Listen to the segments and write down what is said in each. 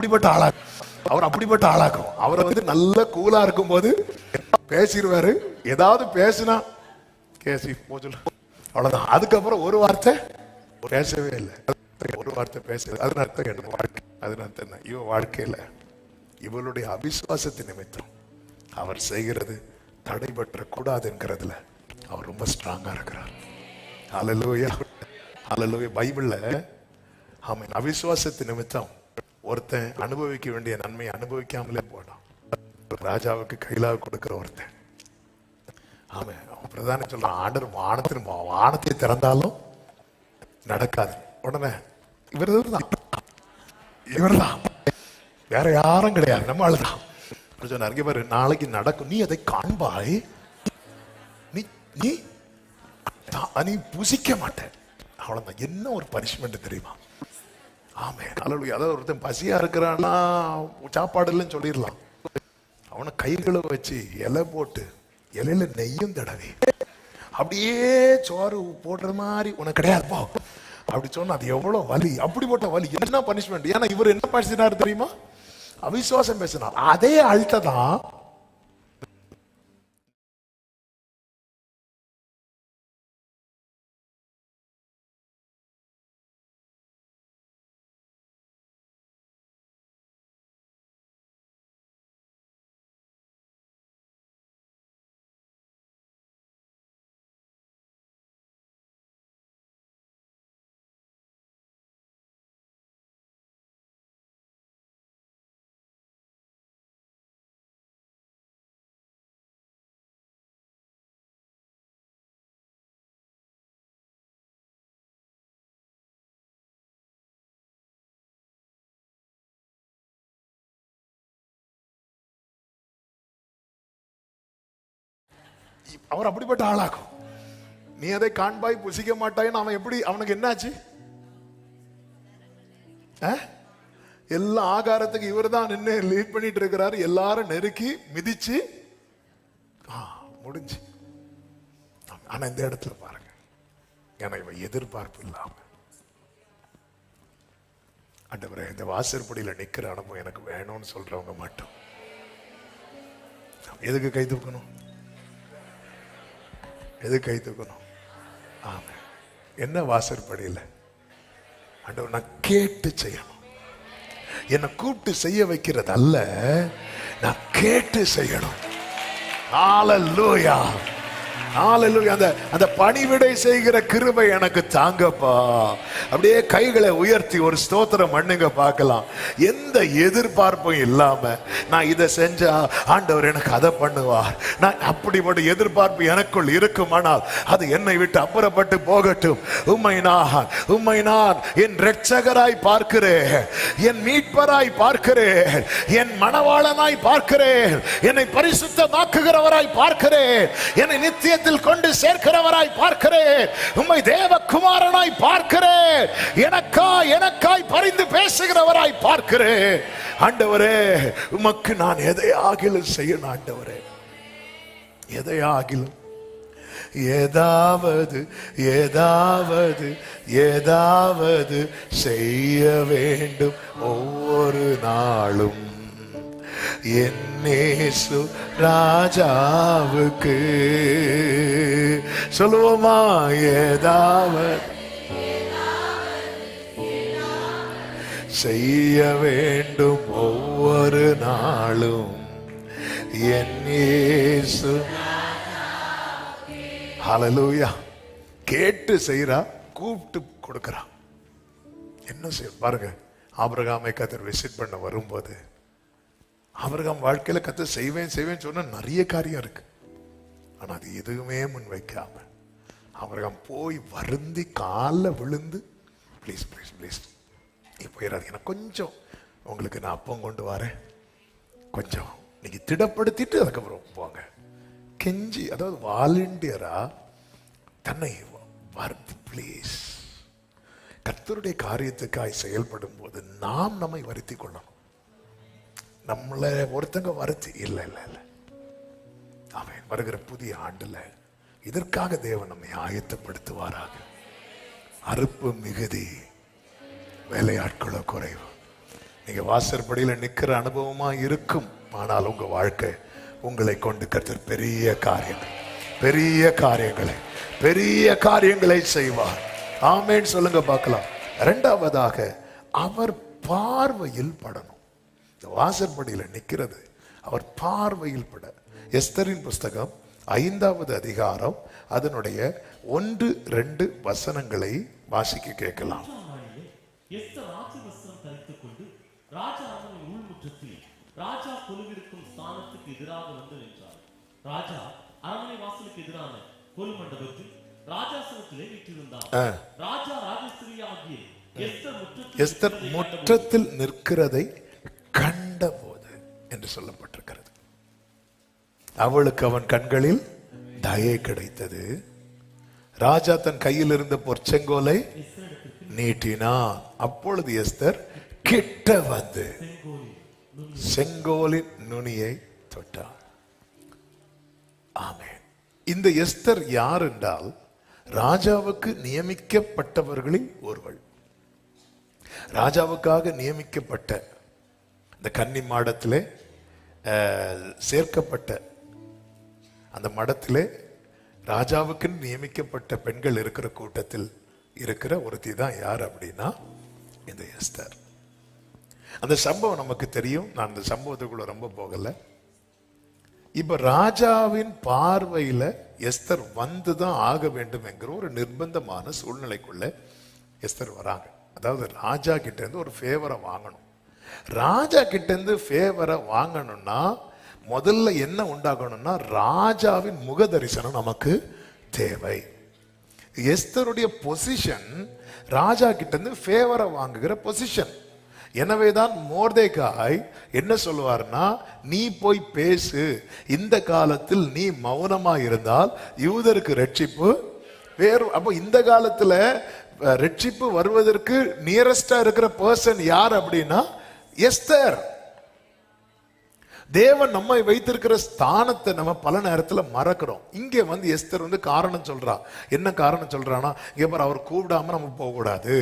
அப்படிப்பட்ட ஆளாக்கும் அவர் அப்படிப்பட்ட ஆளாக்கும். அவரை வந்து நல்ல கூலா இருக்கும்போது பேசிடுவாரு. ஏதாவது பேசினா கேசி போச்சு அவ்வளவுதான். அதுக்கப்புறம் ஒரு வார்த்தை பேசவே இல்லை. ஒரு வார்த்தை பேச அதன் அர்த்தம் என்ன? வாழ்க்கை. அதன் அர்த்தம் என்ன? இவன் வாழ்க்கையில இவளுடைய அவிசுவாசத்தின் நிமித்தம் அவர் செய்கிறது தடைபற்ற கூடாது என்கிறதுல அவர் ரொம்ப ஸ்ட்ராங்கா இருக்கிறார். ஹalleluya ஹalleluya பைபிள்ல ஆமென் அவிசுவாசத்தின் நிமித்தம் ஒருத்தன் அனுபவிக்க வேண்டிய நன்மையை அனுபவிக்காமலே போனான் ராஜாவுக்கு கையிலாக கொடுக்கிற ஒருத்தன். ஆமாம் அவன் பிரதான சொல்றான் ஆண்டர் வானத்தின் வானத்தை திறந்தாலும் நடக்காது. உடனே இவர் தான். இவர்தான் வேற யாரும் கிடையாது. நம்ம ஆளுதான் அவர் சொன்னார். பாரு நாளைக்கு நடக்கும். நீ அதை காண்பாய். நீ நீ நான் நீ புசிக்க மாட்டேன். அவ்வளவுதான். என்ன ஒரு பனிஷ்மெண்ட் தெரியுமா? ஆமே அலலுயா. அதாவது ஒருத்தன் பசியா இருக்கிறான்னா சாப்பாடு இல்லைன்னு சொல்லிடலாம். அவனை கைகளை வச்சு இலை போட்டு இலையில நெய்யும் தடவி. அப்படியே சோறு போடுற மாதிரி உனக்கு கிடையாது போ. அப்படி சொன்னா அது எவ்வளவு வலி. அப்படிப்பட்ட வலி. என்ன பனிஷ்மெண்ட் ஏன்னா இவர் என்ன பேசினார் தெரியுமா? அவிசுவாசம் பேசினார். அதே அழுத்ததான் அவர் அப்படிப்பட்ட ஆளாக்கும் நீ அதை காண்பாய் புசிக்க மாட்டாய்ன்னு அவன் எப்படி அவனுக்கு என்னாச்சு? ஆ? எல்லா ஆகாரத்துக்கு இவர் தான் நின்று லீட் பண்ணிட்டு இருக்கிறாரு. எல்லாரும் நெருக்கி மிதிச்சு ஆ, முடிஞ்சு. ஆனா இந்த இடத்துல பாருங்க. எனக்கு இவன் எதிர்பார்ப்பு இல்லாம. ஆண்டவரே இந்த வாசற்படியில் நிற்கிற அனுபவம் எனக்கு வேணும்னு சொல்றவங்க மட்டும். எதுக்கு கை தூக்கணும்? எது கை தூக்கணும்? ஆமாம் என்ன வாசற்படியில் ஆண்டவர் நான் கேட்டு செய்யணும். என்னை கூப்பிட்டு செய்ய வைக்கிறது அல்ல நான் கேட்டு செய்யணும். ஆலல்லூயா அந்த அந்த பணிவிடை செய்கிற கிருபை எனக்கு தாங்கப்பா. அப்படியே கைகளை உயர்த்தி ஒரு ஸ்தோத்திரம் பண்ணுங்க பார்க்கலாம். எந்த எதிர்பார்ப்பும் இல்லாம நான் இதை செஞ்சா ஆண்டவர் எனக்கு அதை பண்ணுவார். நான் அப்படிப்பட்ட எதிர்பார்ப்பு எனக்குள் இருக்குமானால் அது என்னை விட்டு அப்புறப்பட்டு போகட்டும். உம்மை நான் உம்மை நான் என் ரட்சகராய் பார்க்கிறேன். என் மீட்பராய் பார்க்கிறேன். என் மணவாளனாய் பார்க்கிறேன். என்னை பரிசுத்தமாக்குகிறவராய் பார்க்கிறேன். என்னை நித்தியத்தில் கொண்டு சேர்க்கிறவராய் பார்க்கிறேன். உம்மை தேவகுமாரனாய் பார்க்கிறேன். எனக்கா எனக்காய் பரிந்து பேசுகிறவராய் பார்க்கிறேன். ஆண்டவரே உமக்கு நான் எதை ஆகிலும் செய்யணும் ஆண்டவரே. எதை ஆகிலும். ஏதாவது ஏதாவது ஏதாவது செய்ய வேண்டும். ஒவ்வொரு நாளும். என்னேசு ராஜாவுக்கு. சொல்லுவோமா ஏதாவது. செய்ய வேண்டும் ஒவ்வொரு நாளும். என் இயேசு கேட்டு செய்கிறா கூப்பிட்டு கொடுக்குறா. என்ன செய்ய பாருங்க. ஆபிரகாமை கத்தர் விசிட் பண்ண வரும்போது ஆபிரகாம் வாழ்க்கையில கத்த செய்வேன் செய்வேன் சொன்ன நிறைய காரியம் இருக்கு. ஆனா அது எதுவுமே முன் வைக்காம ஆபிரகாம் போய் வருந்தி காலில் விழுந்து ப்ளீஸ் ப்ளீஸ் ப்ளீஸ் நீ போயிடாதீங்க நான் கொஞ்சம் உங்களுக்கு நான் அப்பம் கொண்டு வரேன். கொஞ்சம் நீங்கள் திடப்படுத்திட்டு அதுக்கப்புறம் போங்க. கெஞ்சி அதாவது வாலண்டியரா தன்னை ப்ளீஸ் கர்த்தருடைய காரியத்துக்காய் செயல்படும் போது நாம் நம்மை வருத்தி கொள்ளணும். நம்மளை ஒருத்தங்க வருத்தி இல்லை இல்லை இல்லை. அவன் வருகிற புதிய ஆண்டுல இதற்காக தேவன் நம்மை ஆயத்தப்படுத்துவாராக. அறுப்பு மிகுதி வேலையாட்களோ குறைவு. நீங்க வாசற்படியில் நிற்கிற அனுபவமா இருக்கும். ஆனால் உங்க வாழ்க்கை உங்களை கொண்டு கர்த்தர் பெரிய காரியங்கள் பெரிய காரியங்களை பெரிய காரியங்களை செய்வார். ஆமேன்னு சொல்லுங்க பார்க்கலாம். ரெண்டாவதாக அவர் பார்வையில் படணும். வாசற்படியில நிக்கிறது. அவர் பார்வையில் பட. எஸ்தரின் புஸ்தகம் ஐந்தாவது அதிகாரம் அதனுடைய ஒன்று ரெண்டு வசனங்களை வாசிக்க கேட்கலாம். ராஜ கொலுவிருக்கும் ஸ்தானத்துக்கு எதிராக வந்து நின்றார் ராஜா அரண்மனை வாசலுக்கு எதிரான கொலு மண்டபத்தில் ராஜாசனத்திலே வீற்றிருந்தார் ஆ. ராஜா ராஜஸ்திரி ஆகிய எஸ்தர் நிற்கிறதை முற்றத்தில் நிற்கிறதை கண்டபோது என்று சொல்லப்பட்டிருக்கிறது. அவளுக்கு அவன் கண்களில் தயை கிடைத்தது. ராஜா தன் கையில் இருந்த பொற்செங்கோலை நீட்டினான். அப்பொழுது எஸ்தர் கிட்ட வந்து செங்கோலின் நுனியை தொட்டார் ஆமே இந்த எஸ்தர் யார் என்றால் ராஜாவுக்கு நியமிக்கப்பட்டவர்களில் ஒருவள். ராஜாவுக்காக நியமிக்கப்பட்ட இந்த கன்னி மாடத்தில் சேர்க்கப்பட்ட அந்த மடத்தில் ராஜாவுக்கு நியமிக்கப்பட்ட பெண்கள் இருக்கிற கூட்டத்தில் இருக்கிற ஒருத்தி தான் யார் அப்படின்னா இந்த எஸ்தர். அந்த சம்பவம் நமக்கு தெரியும். நான் அந்த சம்பவத்துக்குள்ள ரொம்ப போகலை. இப்போ ராஜாவின் பார்வையில் எஸ்தர் வந்துதான் ஆக வேண்டும் என்கிற ஒரு நிர்பந்தமான சூழ்நிலைக்குள்ள எஸ்தர் வராங்க. அதாவது ராஜா கிட்டேருந்து ஒரு ஃபேவரை வாங்கணும். ராஜா கிட்டேருந்து ஃபேவரை வாங்கணும்னா முதல்ல என்ன உண்டாகணும்னா ராஜாவின் முக தரிசனம் நமக்கு தேவை. எஸ்தருடைய பொசிஷன் ராஜா கிட்டேருந்து ஃபேவரை வாங்குகிற பொசிஷன் எனவே தான் மோர்தேகாய் என்ன சொல்லுவார்னா நீ போய் பேசு. இந்த காலத்தில் நீ மௌனமா இருந்தால் யூதருக்கு ரட்சிப்பு வேறு அப்போ இந்த காலத்தில் ரட்சிப்பு வருவதற்கு நியரஸ்டா இருக்கிற பர்சன் யார் அப்படின்னா எஸ்தர் தேவன் நம்மை வைத்திருக்கிற ஸ்தானத்தை நம்ம பல நேரத்துல மறக்கிறோம். இங்கே வந்து எஸ்தர் வந்து காரணம் சொல்றா. என்ன காரணம் சொல்றானா இங்கே பாரு அவர் கூப்பிடாம நம்ம போகக்கூடாது.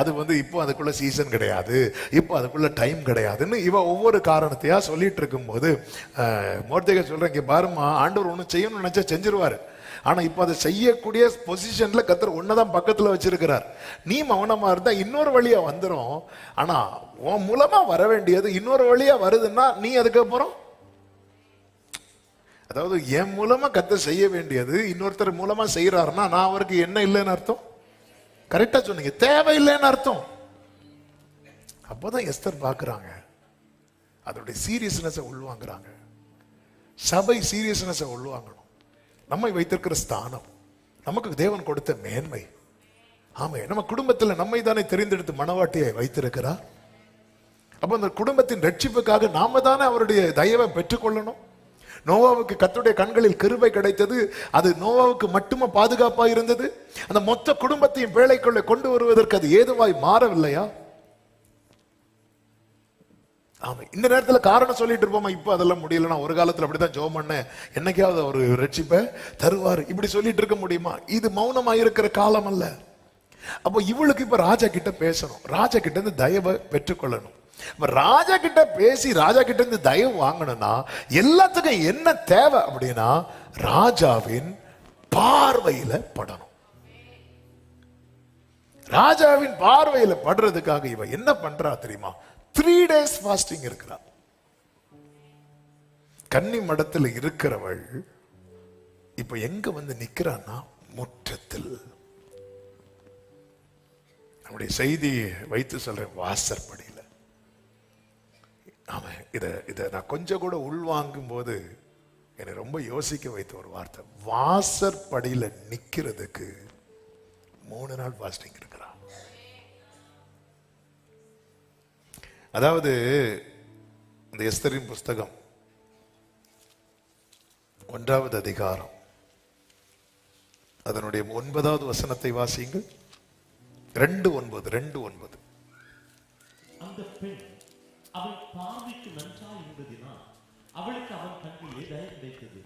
அது வந்து இப்போ அதுக்குள்ள சீசன் கிடையாது. இப்போ அதுக்குள்ள டைம் கிடையாதுன்னு இவ ஒவ்வொரு காரணத்தையா சொல்லிட்டு இருக்கும்போது மோர்த்தேக சொல்றேன் இங்க பாருமா ஆண்டவர் ஒன்று செய்யணும்னு நினைச்சா செஞ்சிருவாரு. ஆனா இப்போ அதை செய்யக்கூடிய பொசிஷன்ல கத்தர் ஒன்னதான் பக்கத்துல வச்சிருக்கிறார். நீ மௌனமா இருந்தா இன்னொரு வழியா வந்துடும் ஆனா உன் மூலமா வர வேண்டியது இன்னொரு வழியா வருதுன்னா நீ அதுக்கப்புறம் அதாவது என் மூலமா கத்த செய்ய வேண்டியது இன்னொருத்தர் மூலமா செய்யறாருன்னா நான் அவருக்கு என்ன இல்லைன்னு அர்த்தம்? கரெக்டா சொன்னீங்க. தேவையில்லைன்னு அர்த்தம். அப்போதான் எஸ்தர் பார்க்குறாங்க. அதோடைய சீரியஸ்னஸை உள்வாங்குறாங்க. சபை சீரியஸ்னஸை உள்வாங்கணும். நம்மை வைத்திருக்கிற ஸ்தானம். நமக்கு தேவன் கொடுத்த மேன்மை. ஆமே நம்ம குடும்பத்தில் நம்மை தானே தெரிந்தெடுத்து மனவாட்டியை வைத்திருக்கிறார். அப்போ அந்த குடும்பத்தின் ரட்சிப்புக்காக நாம தானே அவருடைய தயவை பெற்றுக்கொள்ளணும். நோவாவுக்கு கத்துடைய கண்களில் கிருபை கிடைத்தது. அது நோவாவுக்கு மட்டுமே பாதுகாப்பாக இருந்தது? அந்த மொத்த குடும்பத்தையும் வேலைக்குள்ளே கொண்டு வருவதற்கு அது ஏதுவாய் மாறவில்லையா? ஆமாம் இந்த நேரத்துல காரணம் சொல்லிட்டு இருப்போமா? இப்போ அதெல்லாம் முடியலன்னா ஒரு காலத்துல அப்படிதான் ஜோம் பண்ணேன். என்னைக்காவது ஒரு ரட்சிப்பை தருவார். இப்படி சொல்லிட்டு இருக்க முடியுமா? இது மௌனமாக இருக்கிற காலம் அல்ல. அப்போ இவளுக்கு இப்ப ராஜா கிட்ட பேசணும். ராஜா கிட்ட இருந்து தயவை பெற்றுக்கொள்ளணும். இப்ப ராஜா கிட்ட பேசி ராஜா கிட்ட இருந்து தயவு வாங்கணும்னா எல்லாத்துக்கும் என்ன தேவை அப்படின்னா ராஜாவின் பார்வையில படணும். ராஜாவின் பார்வையில படுறதுக்காக இவ என்ன பண்றா தெரியுமா? த்ரீ டேஸ் ஃபாஸ்டிங் இருக்கிறார் கன்னி மடத்தில் இருக்கிறவள் இப்ப எங்க வந்து நிக்கிறான்னா முற்றத்தில். நம்முடைய செய்தி வைத்து சொல்றேன் வாசற்படியில் ஆமா இத இதை நான் கொஞ்சம் கூட உள்வாங்கும் போது என்னை ரொம்ப யோசிக்க வைத்த ஒரு வார்த்தை. வாசற்படியில் நிக்கிறதுக்கு மூணு நாள் ஃபாஸ்டிங் இருக்கு அதாவது இந்த எஸ்தரின் புஸ்தகம் ஒன்றாவது அதிகாரம். அதனுடைய ஒன்பதாவது வசனத்தை வாசியுங்கள். ரெண்டு ஒன்பது ரெண்டு ஒன்பது. அந்த பெண் அவன் பார்வைக்கு நன்றா என்பதினால் அவளுக்கு அவன் கண்ணிலே தயை கிடைத்தது.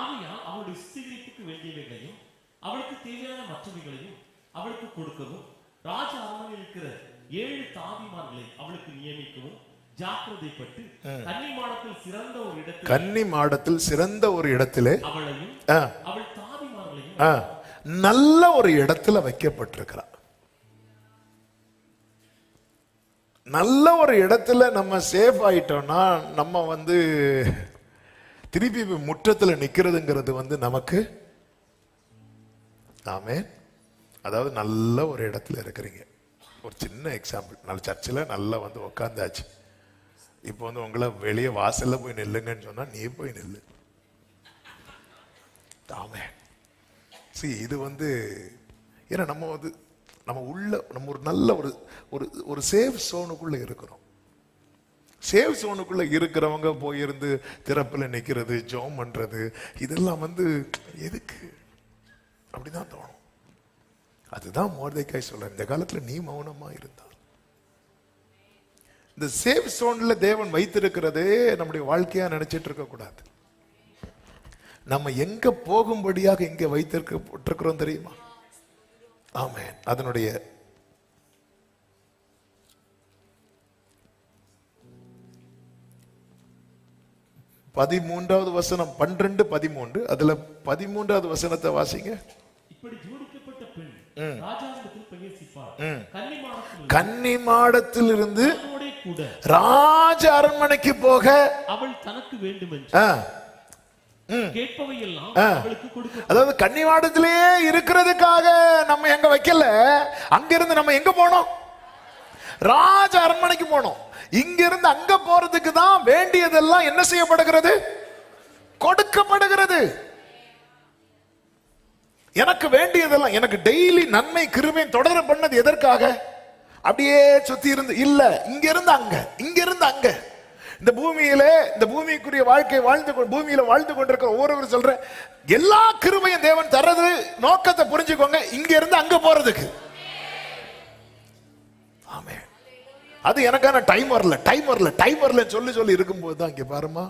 ஆகையால் அவளுடைய சுத்திகரிப்புக்கு வேண்டியவைகளையும் அவளுக்கு தேவையான மற்றவைகளையும் அவளுக்கு கொடுக்கவும் ராஜ அரண்மனையில் இருக்கிற ஏழு தாதிமார்களை அவளுக்கு நியமிக்கவும் ஜாக்கிரதைப்பட்டு கன்னிமாடத்தில் சிறந்த ஒரு இடத்தில் கன்னி மாடத்தில் சிறந்த ஒரு இடத்திலே அவளையும் அவள் தாதிமார்களையும் நல்ல ஒரு இடத்துல வைக்கப்பட்டிருக்கிறார் நல்ல ஒரு இடத்துல நம்ம சேஃப் ஆயிட்டோம்னா நம்ம வந்து திருப்பி முற்றத்துல நிக்கிறதுங்கிறது வந்து நமக்கு ஆமே அதாவது நல்ல ஒரு இடத்துல இருக்கிறீங்க. ஒரு சின்ன எக்ஸாம்பிள் நல்ல சர்ச்சில் நல்லா வந்து உக்காந்தாச்சு. இப்போ வந்து உங்களை வெளியே வாசலில் போய் நில்லுங்கன்னு சொன்னால் நீ போய் நில்லு. தாமே. சி இது வந்து ஏன்னா நம்ம வந்து நம்ம உள்ள நம்ம ஒரு நல்ல ஒரு ஒரு ஒரு சேஃப் சோனுக்குள்ளே இருக்கிறோம். சேஃப் சோனுக்குள்ளே இருக்கிறவங்க போயிருந்து திறப்பில் நிற்கிறது ஜோம் பண்ணுறது இதெல்லாம் வந்து எதுக்கு? அப்படி தான் தோணும். அதுதான் மோர்தைக்காய் சொல்ற இந்த காலத்துல நீ மௌனமா இருந்தா இந்த சேஃப் சோன்ல தேவன் வைத்திருக்கிறதே நம்முடைய வாழ்க்கையா நினைச்சிட்டு இருக்க கூடாது. நம்ம எங்க போகும்படியாக இங்க வைத்திருக்கப்பட்டிருக்கிறோம் தெரியுமா? ஆமே அதனுடைய பதிமூன்றாவது வசனம் பன்னிரண்டு பதிமூன்று அதுல பதிமூன்றாவது வசனத்தை வாசிங்க இப்படி ஜோடிக்கப்பட்ட பெண் ராஜாவிடத்தில் பிரவேசிப்பார் கன்னிமாடத்தில் கன்னி மாடத்தில் இருந்து ராஜ அரண்மனைக்கு போக அவள் தனக்கு கொடுக்க அதாவது கன்னிமாடத்திலேயே இருக்கிறதுக்காக நம்ம எங்க வைக்கல அங்கிருந்து நம்ம எங்க போனோம்? ராஜ அரண்மனைக்கு போனோம். இங்கிருந்து அங்க போறதுக்கு தான் வேண்டியதெல்லாம் என்ன செய்யப்படுகிறது? கொடுக்கப்படுகிறது. எனக்கு வேண்டியதெல்லாம் எனக்கு டெய்லி நன்மை கிருமையும் தொடர பண்ணது எதற்காக? அப்படியே சுத்தி இருந்து இல்ல இங்க இருந்து அங்க இங்க இருந்து அங்க. இந்த பூமியில இந்த பூமிக்குரிய வாழ்க்கை வாழ்ந்து கொண்டு பூமியில வாழ்ந்து கொண்டிருக்கிற ஒவ்வொருவர் சொல்ற எல்லா கிருமையும் தேவன் தர்றது நோக்கத்தை புரிஞ்சுக்கோங்க இங்க இருந்து அங்க போறதுக்கு. ஆமே அது எனக்கான டைம் வரல டைம் வரல டைம் வரல சொல்லி சொல்லி இருக்கும்போது தான் இங்க பாருமா.